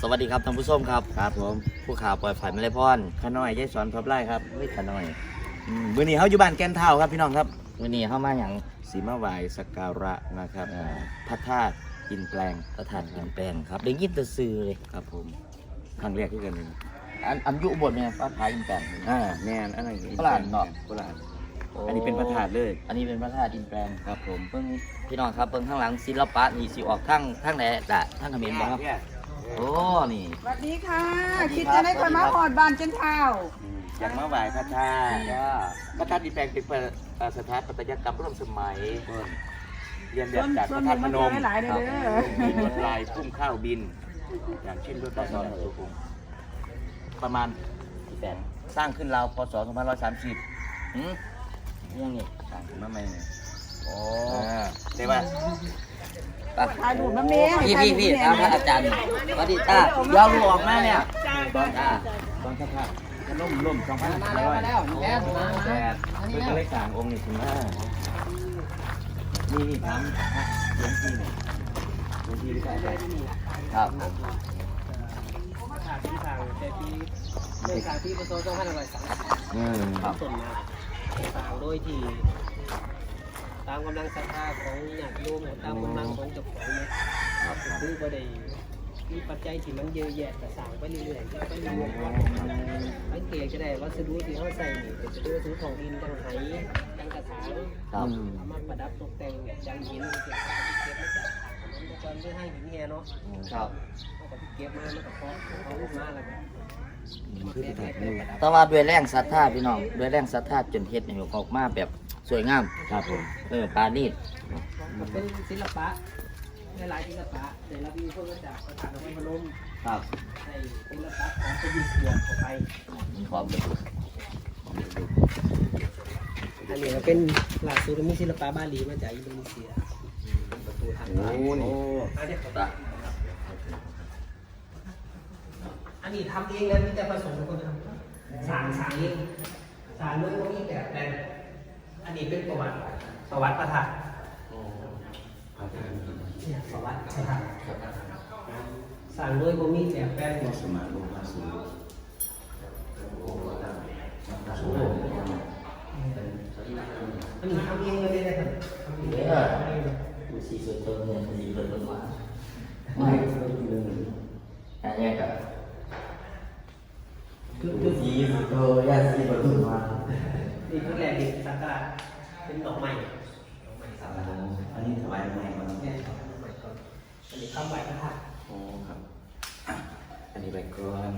สวัสดีครับท่านผู้ชมครับ ครับผมผู้ข่าวปล่อยฝ่ายไม่ได้พรข้าน้อยยายสอนพบไล่ครับเฮ้ยขาน้อยอืมมื้อนี้เฮาอยู่บ้านแก่นเท่าครับพี่น้องครับวันนี้เข้ามาอย่างสีมาไหวายสักการะนะครับอ่าพระธาตุอินแปลงประธานเปลี่ยนแปลงครับได้ยินแต่ซื้อเลย ครับผมครั้งแรกที่กันเลยอันอันอยุบทเนี่ยฟ้าพายอินแปลง อ่าแน่นอันนั้นโบราณเนาะโบราณอันนี้เป็นพระธาตุเลยอันนี้เป็นพระธาตุอินแปลงครับผมเพิ่งพี่น้องครับเพิ่งข้างหลังศิลปะนี่สิออกทั้งทั้งไหนล่ะทั้งเขมรบ่ครับ โอ้ นี่ สวัสดีค่ะสวัสดีคิดครับจะได้คนมาหอดบ้านเจนเท้าอืมอยากมาไหวพระธาตุพระธาตุอินแปลงเป็นประอ่าสถาปัตยกรรมร่วมสมัยเรียนแบส่วบนจากพส่วระนหธานึ่ตุงพมันนเจอมหลายๆเด้อมีลวดลายพุ่มข้าวบิน อย่างเช่นลวดลายของสุขุมประมาณอินแปลงสร้างขึ้นราวพศ2530หืมยังนี่สร้างขึ้นมาใหม่เนี่ยโอ้อ่าแต่ว่าไป ถ่ายรูปน้ำเมย์พี่ถ่ายพี่รูปพี่แม่เอาพระอาจารย์สวัสดีจ้าเดี๋ยวลูกออกมาเนี่ยตอนจ้าตอนพระธาตุจะล่มล่มสองพันห้าร้อยแปดเพื่อจะได้สร้างองค์นี้ขึ้นมานี่นี่ถามหลวงพี่เนี่ยหลวงพี่หรือเปล่าครับขาดที่ทางแต่ปีเมื่อการที่ประสบต้องให้อะไรสังอืมครับส่วนมาต่างโดยที่ตามกำลังศรัทธาของญาติโยมตามกำลังของเจ้าของเนี่ยคือก็ได้มีปัจจัยที่มันเยอะแยะแต่สั่งไปเรื่อยๆไปเรื่อยๆสังเกตจะได้วัสดุที่เขาใส่นี่เป็นวัสดุของดินจังไหจังกระถางครับเอามาประดับตกแต่งแบบจังหินเก็บเก็บมาจากถนนจรเพื่อให้หินเงี้ยเนาะครับเอาไปเก็บมาแล้วก็เพาะเขาลูกมาแล้วก็คือพระธาตุนี่แต่ว่าด้วยแรงศรัทธาพี่น้องด้วยแรงศรัทธาจนเฮ็ดให้ออกมาแบบ สวยงามครับผมเออปานีตมันเป็นศิลปะหลายๆศิลปะแต่ละวิวเพิ่งมาจากประธานพนมครับในศิลปะของประยุกต์บวกเข้าไปมีความเป็นอันนี้ก็เป็นหลักสูตรมีศิลปะบาหลีมาจากอินโดนีเซียประตูทางโอ้นี่อันนี้ตาอันนี้ทำเองนะมีแต่ผสมคนทำสารสารเองสารด้วยก็มีแบบแต่ อันนี้เป็นประวัติประวัติประธานเนี่ยประวัติประธานสร้ารด้วยก็มีแบบแป้นสมาลงมาสูอันนี้ทำเองเลยนะครับเองเลยดูสีสวยเติมเนี่ยสีเติมเติมมาไม่อันนี้ก็คือคือ สีเออยาสีเติมมา นี่คือแหล่งดินสักการะ เป็นดอกไม้ อันนี้ถวายใหม่มา เนี่ยดอกไม้ก่อนอันนี้ข้าวใบพระธาตุ โอ้ครับอะอันนี้ไปก่อน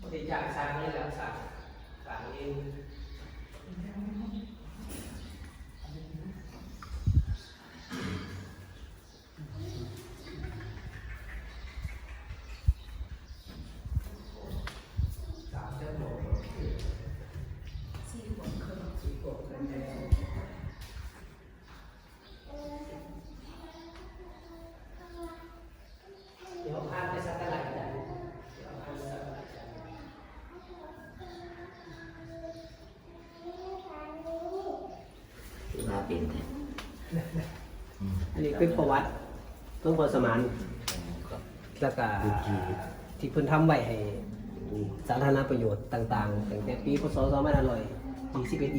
ปฏิจจสร้างนี่แหละสร้างสร้างเองสามเจ้าหลวงสี่ขวบครึ่งสี่ขวบครึ่งแล้วเดี๋ยวพาไปสักการะกันเดี๋ยวพาไปสักการะกัน ที่มา เป็นเนี่ยอันนี้เป็นประวัติหลวงพ่อสมานครับแล้วก็ที่เพิ่นทำไว้ให้สาธารณประโยชน์ต่างๆตั้งแต่ปีพศ2521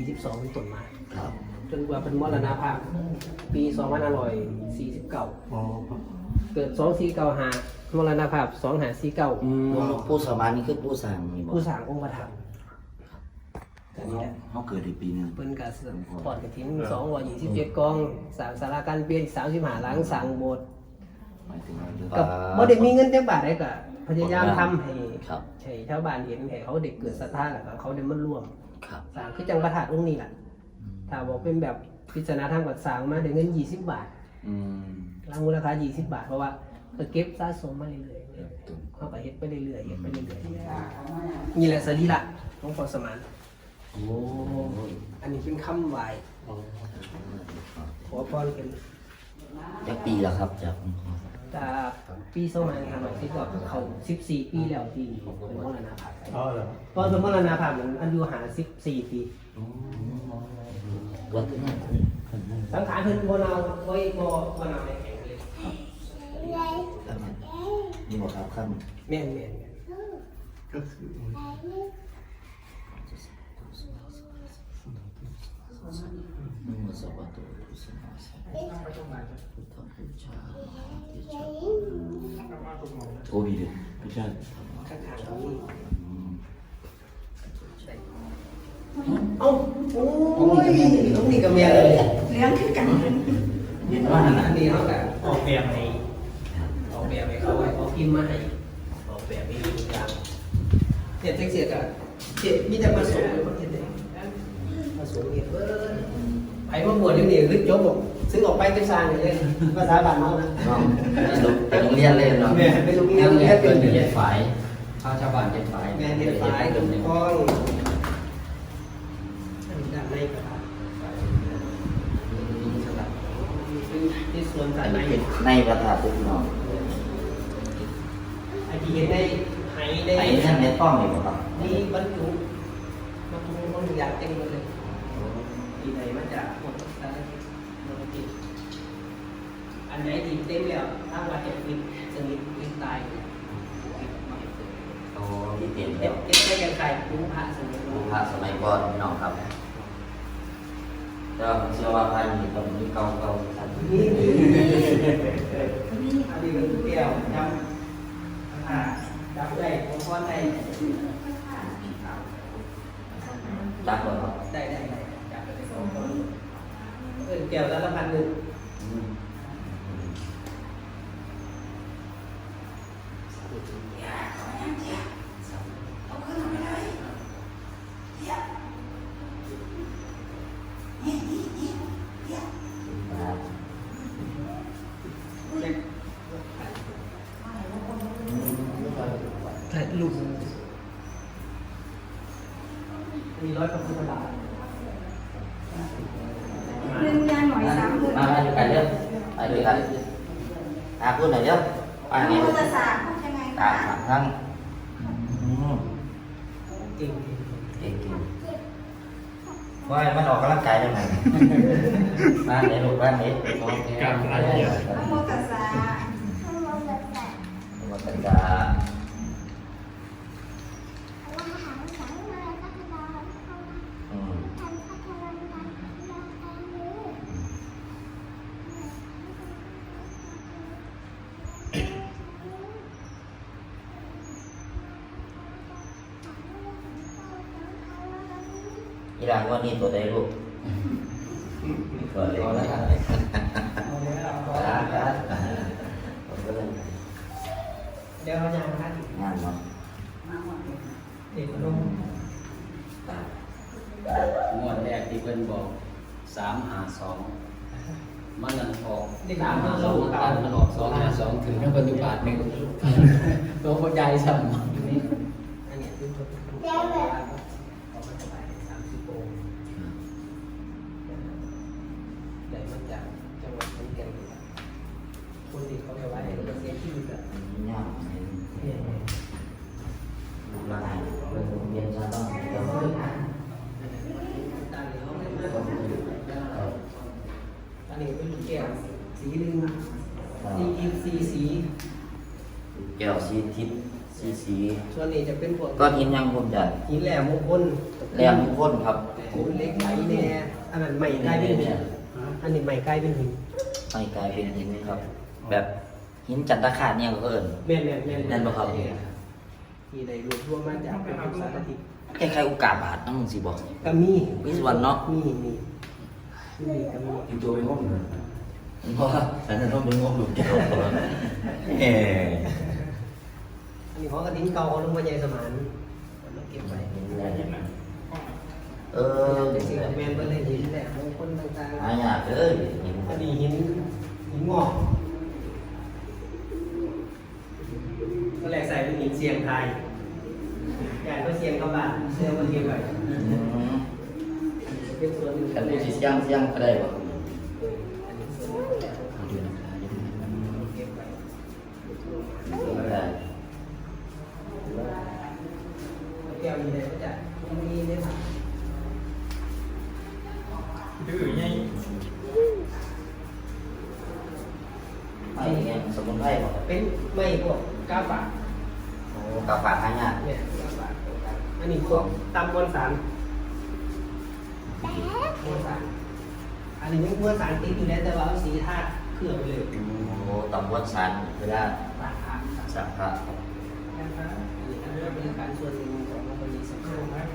22เป็นต้นมาครับจนกว่าเป็นมรณภาพ ปี2549เกิด2495มรณภาพ2549ผู้สมานนี่คือผู้สร้างนี่บอกผู้สร้างองค์ประธาน อันนี้แหละเขาเกิดในปีหนึง เพิ่นก็ปอดกระถิน227กองสร้างศาลาการเปลี่ยน35หลังสร้างโบสถ์หมายถึงว่าเรื่องกับบ่ได้มีเงินจังบาทได้ก็พยายามทำให้ครับ ให้ชาวบ้านเห็นให้เขาเด็กเกิดศรัทธาแล้วก็เขาได้มาร่วมครับสร้างคือจังประถาดองค์นี้แหละถ้าบอกเป็นแบบพิจารณาทางวัดสร้างมาได้เงิน20บาทอืมรางมูลค่า20บาทเพราะว่าก็เก็บสะสมมาเรื่อยๆ เขาก็เฮ็ดไปเรื่อยๆเฮ็ดไปเรื่อยๆนี่แหละสรีระหลวงพ่อสมาน โอ้อันนี้เป็นคำไหว้ขอพรกันจักปีแล้วครับจากจากปีสมัยทำที่ก็เขา14ปีแล้วที่เป็นมรณภาพไปอ๋อเหรอเพราะสมมรณภาพมันอายุหา14ปีวัดที่นั่นสังขารเพิ่นบ่เนาบ่บ่บ่เนาในแข็งเลยนี่บอกครับขั้นแม่นแม่น นโมสัพพะโตพุทธนาสะพุทธพุทธาโอ้ยเดี๋ยวไม่ใช่ข้างๆตรงนี้เอาโอ้ยตรงนี้ก็แม่เลยเลี้ยงคือกันเห็นว่าน่ะอันนี้เขาก็ออกแบบให้ออกแบบให้เขาไว้เขาพิมพ์มาให้ออกแบบให้ทุกอย่างเนี่ยแท็กซี่ก็เจ็ดมีแต่มาส่งเลยประเทศไหนม ส่งเห็นเบิร์ไปมาบวชที่นี่คือจบบอกซื้อออกไปจะสร้างเลยภาษาบ้านเขานะน้องไปโรงเรียนเลยเนาะแม่ไปโรงเรียนเรีแม่ยนเป็เกินนเจ็ดฝ่ายข้าวชาวบ้านเจ็ดฝ่ายแม่เรียนฝ่ายเกิกับนหนึ่งพ่องอันนี้ด้านในก็ได้ที่ส่วนด้านในเห็นในประธาตุพี่น้องไอ้ที่เห็นในไหในไอ้นั่นในป้อมนี่บ่ครับนี่บรรจุบรรจุบางอย่างเต็มหมดเลย ที่ไหนมันจะหมดอะไรหมดติดอันไหนที่เต็มแล้วถ้าว่าจะปิดสนิทปิดตายโอ้ที่เปลี่ยนเก็แล้บวเก็บได้ยังไงรู้พระสนิทรูปภาพสมัยก่อนพี่น้องครับแต่ว่าผมเชื่อว่าพันนี่ต้องมีเก่าเก่าๆสักนี่อันนี้ก็เกี่ยวจำอ่าจำได้ของพ่อได้ จักบ่ครับ ได้ได้ได้จำได้ของพ่อ แก้วแล้วละพันหนึ่ง อืมครับ ถ่ายรูปมีร้อยพระพุทธบาท หนึ่งยาหน่อยสามหมื่น มามาด้วยกันเด้อไปด้วยกัน อะพูดหน่อยเด้อว่าไงพุทธศาสตร์ยังไงตาคะมสามครั้งอืมเก่งเก่งจริงว่ามันออกกำลังกายยังไงบ้านไหนลูกบ้านนี้โอเคการพลังเยอะนโมตัสสะวัตกาอืม อีหลังว่านี่ตัวใดลูกตัวเล็กนะเอาแล้วเอาคแล้รัวบครับผมก็เลยเดี๋ยวเขาจะมาอีกงานเนาะเด็กลงงวดแรกที่เพิ่นบอกสามหาสองมันนั่นออกเด็กสามมาหาลสองงเก่ามันออกสองหาสองถึงทั้งปัจจุบันหนึ่งตัวพ่อใหญ่ซ้ำ อันนี้คือตัวเจ้าแบบเอามาถวายสามสิบองค์ได้มาจากจังหวัดขอนแก่นคนที่เขาถวายให้เราเสียชีวิตอะ ยาก เนี่ย ลูกหลานเป็นโรงเรียนชาวบ้านเดี๋ยว ตาเหลียวไม่มากอันนี้เป็นแก้วสีหนึ่งสีอินสีสี แก้วสีทิศสีสี ส่วนนี้จะเป็นพว กก้อนหินยังผมจัดหินแหลมมงคลแหลมทุกคนครับหินเหล็กไหลแน่อันนั้นใหม่กลายเป็นหินอันนี้ใหม่กลายเป็นหินไม่กลายเป็นหินครับ แบบหินจันทคาตเนี่ยก็เอิญแม่นแม่นแม่นแม่นบ่ครับที่ได้รวบรวมมาจากเป็นทุกสารทิศคล้ายๆอุกาบาตนั่นสิบอกก็มีวิศวรรณเนาะมีมีมีก็มีกินตัวไปงมเลยเพราะว่าฉันจะต้องไปงมหลุมแก้วเอ ออันนี้ของกระดิ่งเก่าของหลวงพ่อใหญ่สมานเอามาเก็บไว้เอเอออเป็นสิ่งแม่นเพิ่นเลยหินแหลมมงคลต่างหายากเลยหินๆอันนี้หินหินงอกก็แรกใส่เป็นหินเสียงไทยอยากก็เสียงเข้าบ้านเสื้อมาเก็บไว้อืมเป็นส่วนหนึ่งกันผู้สิเสียงเสียงก็ได้บ่ กาฝากหายากเนี่ยกาฝากอันนี้พวกตำมวลสารมวลสารอันนี้ยังมวลสารติดอยู่แล้วแต่ว่าเอาสีธาตุเคลือบไปเลยโอ้ตำบลสันเวลาตาขาดสักพระนะครับอันนี้ก็เป็นการส่วนหนึ่งของพระบรมสมภาร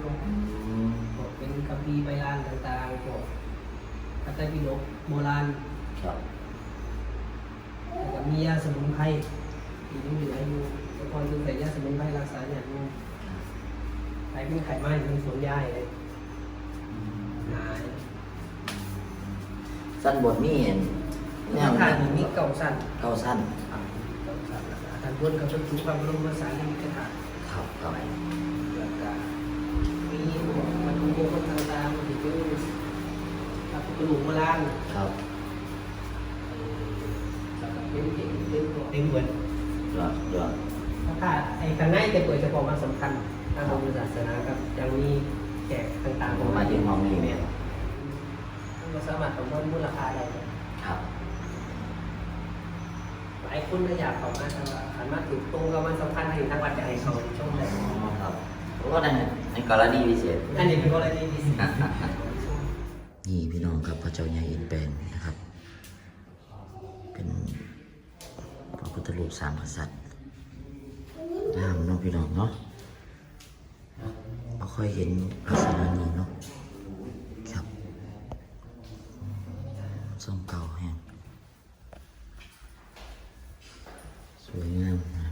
อืมพวกเป็นคัมภีร์ใบลานต่างๆพวกพระไตรปิฎกโบราณครับแล้วก็มียาสมุนไพรที่ยังเหลืออยู่ แต่ก่อนคือใส่ยาสมุนไพรรักษาเนี่ยอยู่ใครเป็นไข่ไหม้เป็นสวนยายเลยหายสั้นบนนี่แนวทางมีเก่าสั้นเก้าสั้นเก่าสั้นทางบนกับเป็นถุงความบรมสารที่มีกระถางครับครับแล้วก็มีพวกมันทุกคนต่างๆมันถือเป็นพระพุทธรูปโบราณครับเป็นเด็กเป็นพวกเป็นเหมือนยอด ยอดถ้าไอ้ข้างในจะเปิดเฉพาะวันสำคัญทางพระพุทธศาสนาครับยังมีแจกต่างๆผมมาที่มองนี่เนี่ยมันสามารถประเมินมูลค่าได้ครับหลายคนก็อยากเข้ามาแต่ว่าขันมาถึงตรงกับวันสำคัญถึงทางวัดจะให้เขาชมได้อ๋อครับเพราะว่าในในกรณีพิเศษอันนี้เป็นกรณีพิเศษนี่พี่น้องครับพระเจ้าใหญ่อินแปลงนะครับ เป็นพระพุทธรูปสามกษัตริย์ งามเนาะพี่น้องเนาะไม่ค่อยเห็นลักษณะนี้เนาะครับทรงเก่าแห้งสวยงามนะ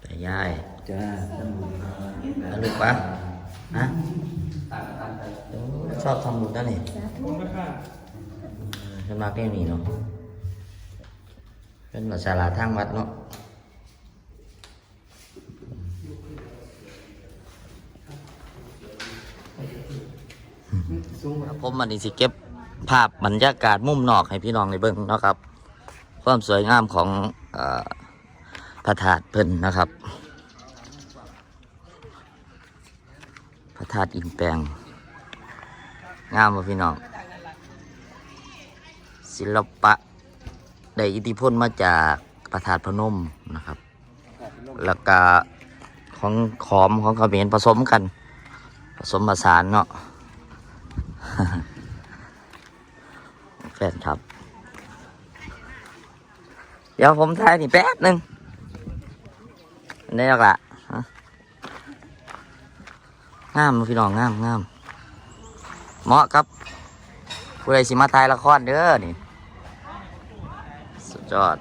แต่ยาย จ้า อะลูก ปะฮะชอบทำบุญนั่นนี่ฉันมาแค่นี้เนาะเป็นภาษาลาทางวัดเนาะผมมันนี่สิเก็บภาพบรรยากาศมุมนอกให้พี่น้องในเบิ้งนาะครับ ความสวยงามของอพระธาตุเพิ่นนะครับ ระธาตุอินแปลง งามบ่พี่น้อง ศิลปะ ได้อิทธิพลมาจากพระธาตุพนมนะครับ แล้วก็ของขอมของเขมรผสมกัน ผสมผสานเนาะแฟนครับ เดี๋ยวผมถ่ายนี่แป๊บหนึงนนี้หรอกละ งามพี่น้องงามงามเหมาะครับผู้ใดสิมาถ่ายละครเด้อนี่สุดยอด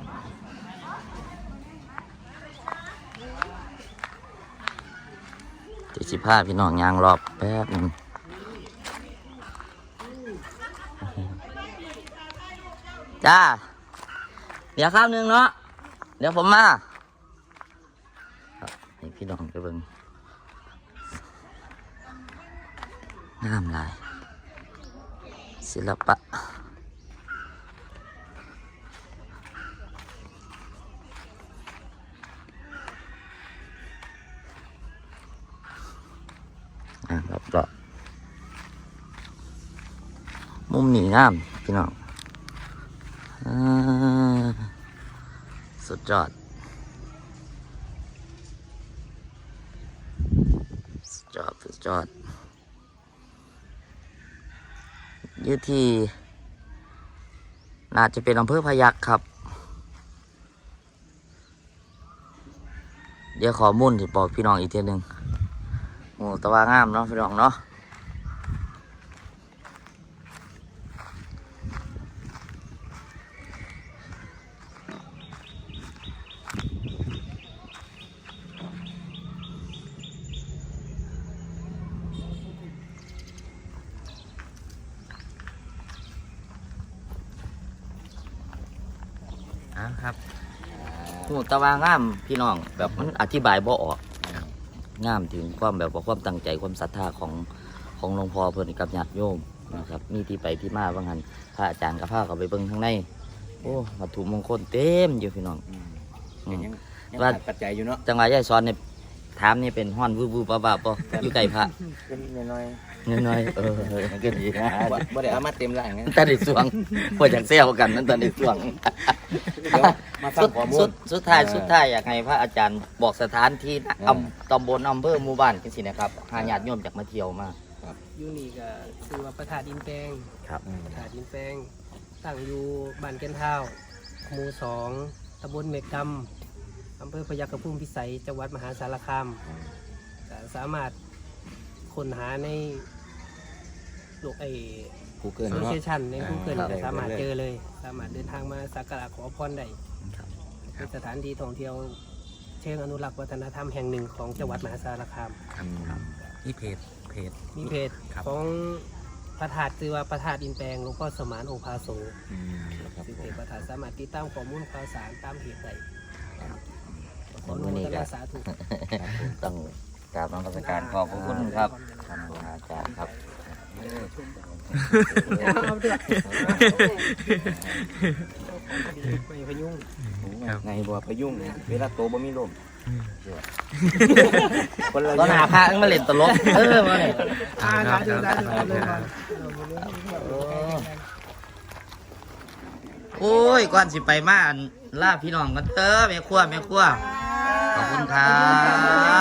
เจ็ดสิบห้าพี่น้องยางรอบแป๊บนึงจ้า เดี๋ยวข้าวหนึงเนาะ เดี๋ยวผมมาให้พี่น้องไปเบิ่ง งามหลาย ศิลปะอะรอบรอบมุมนี้งาม พี่น้องอสุดยอด สุดยอด สุดยอด อยู่ที่ น่าจะเป็นอำเภอพยัคฆ์ครับ เดี๋ยวขอมุ่นที่บอกพี่น้องอีกทีหนึ่งโอ้ตะว่างามเนาะพี่น้องเนาะ ครับโอ้แตะว่างามพี่น้องแบบมันอธิบายบ่ออกงามถึงความแบบว่าความตั้งใจความศรัทธาของของหลวงพ่อเพิ่นกับญาติโยมนะครับมีที่ไปที่มาบางหันพระอาจารย์กับพาเขาไปเบิ่งข้างในโอ้วัตถุมงคลเต็มอยู่พี่น้องอืมอืมยังยังว่าขาดปัจจัยอยู่เนาะจังหวะยายสอนเนี่ยถามนี่เป็นห้อนวูบวูบบ้าๆปะอยู่ไก่พระเป็นน้อย น้อยๆเออก็ดีนะๆบ่บ่ได้เอามาเต็มร่างนะตาดิสวงพอจากเซลกันนั่นตาดิสวงเดี๋ยวมาฟัสุงดข้อมูสุล ดสุดท้ายสุดท้ายอยากให้พระอาจารย์บอกสถานที่เอออำตำบลอำเภอหมู่บ้านกันสินะครับหาญาติโยมจากมาเที่ยวมาอยู่นี่ก็คือว่าประธานดินแปลงครับ ประธานดินแปลงตั้งอยู่บ้านแก่นเท้าหมู่สองตำบลเมกำอำเภอพยัคฆภูมิพิสัยจังหวัดมหาสารคามก็สามารถค้นหาในโลกไอกูเกิลโซเนาะ เชียชันในอ่า Google ได้ก็สามารถได้เลยเจอเลย สามารถเดินทางมาสักการะขอพรได้ครับเป็นสถานที่ท่องเที่ยวเชิงอนุรักษ์วัฒนธรรมแห่งหนึ่งของจังหวัดมหาสารคามนี่เพจเพจ มีเพจครับ ของพระธาตุคือว่าพระธาตุอินแปลงหลวงพ่อสมานองค์พาโสอืมครับซึ่งผเพจม พระธาตุสามารถติดตามข้อมูลข่าวสารตามเพจได้ขออวันนุนี้โมทก็นาสาธุ ต้องกราบนมัสการขอบพระคุณครับท่านอาจารย์ครับ ไม่พยุงไงบัวพยุงเวลาโตบ่มีลมคนละตอนหาพระเอิ้งมาเล่นตลกเออมาเนี่ยอ่าสาธุสาธุเลยก่อนโอ้ยก่อนสิไปมาอันล่าพี่น้องกันเถอะแม่ครัวแม่ครัวขอบคุณครั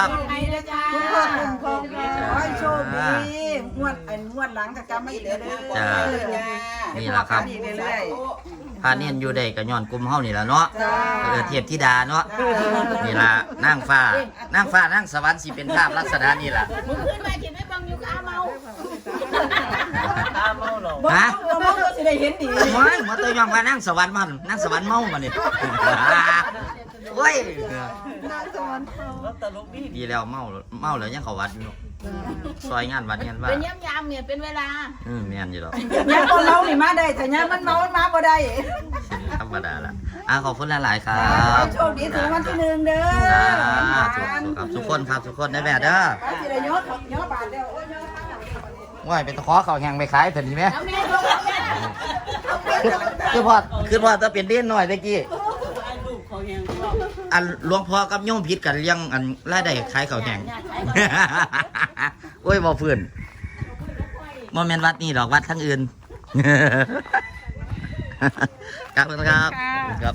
บคุณพ่อคุณพ่อขอ ให้โชคดีงวดไอ้งวดหลังก็กำไม่เด้อเด้อจ้า นี่แหละครับ นี่เรื่อยพาเนียนอยู่ได้ก็ย้อนกลุ่มเฮานี่แหละเนาะๆจ้าเออเทียบธิดาเนาะ นี่ล่ะนางฟ้านางฟ้านางสวรรค์สิเป็นภาพลักษณะนี่ล่ะ มึงขึ้นมากินไม่บังอยู่กับอาเมา บ่ฮะ บ่บ่ก็สิได้เห็นดีโอ้ยมาตัวยองว่านางสวรรค์มันนางสวรรค์เมามานี่โอ้ยดีแล้วเมาเมาแล้วยังเขาวัดอยู่เนาะ ซอยงานวัดงานว่าเป็นย้ำยามเนี่ยเป็นเวลาอืมแม่นอยู่ดอกยามคนเรานี่มาได้แต่ยามมันเมามันมาบ่ได้ธรรมดาละอะขอบคุณหลายๆครัขอบให้โชคดีถึงวันที่หนึ่งเด้อสาธุครับทุกคนครับทุกคนได้แม่เด้อไปสิได้ยอดยอดบาทแล้วโอ้ยยอดบาทว่าเป็นตะขอเขาวแหงไปขายเถอะนี่ไหมเอาแม่ลูกเอาแม่คือพอคือพอจะเปลี่ยนเด่นหน่อยตะกี้อันหลวงพ่อกับโยมผิดกันเรื่องอันรายได้ขายเขาวแหง โอ้ยบ่พื้นบ่แม่นวัดนี่ดอกวัดทั้งอื่น ครับครับครับ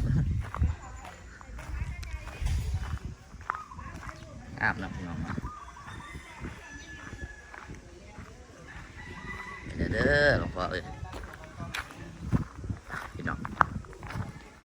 อาบน้ำพี่น้องมาเด้อเด้อหลวงพ่อเอ้ย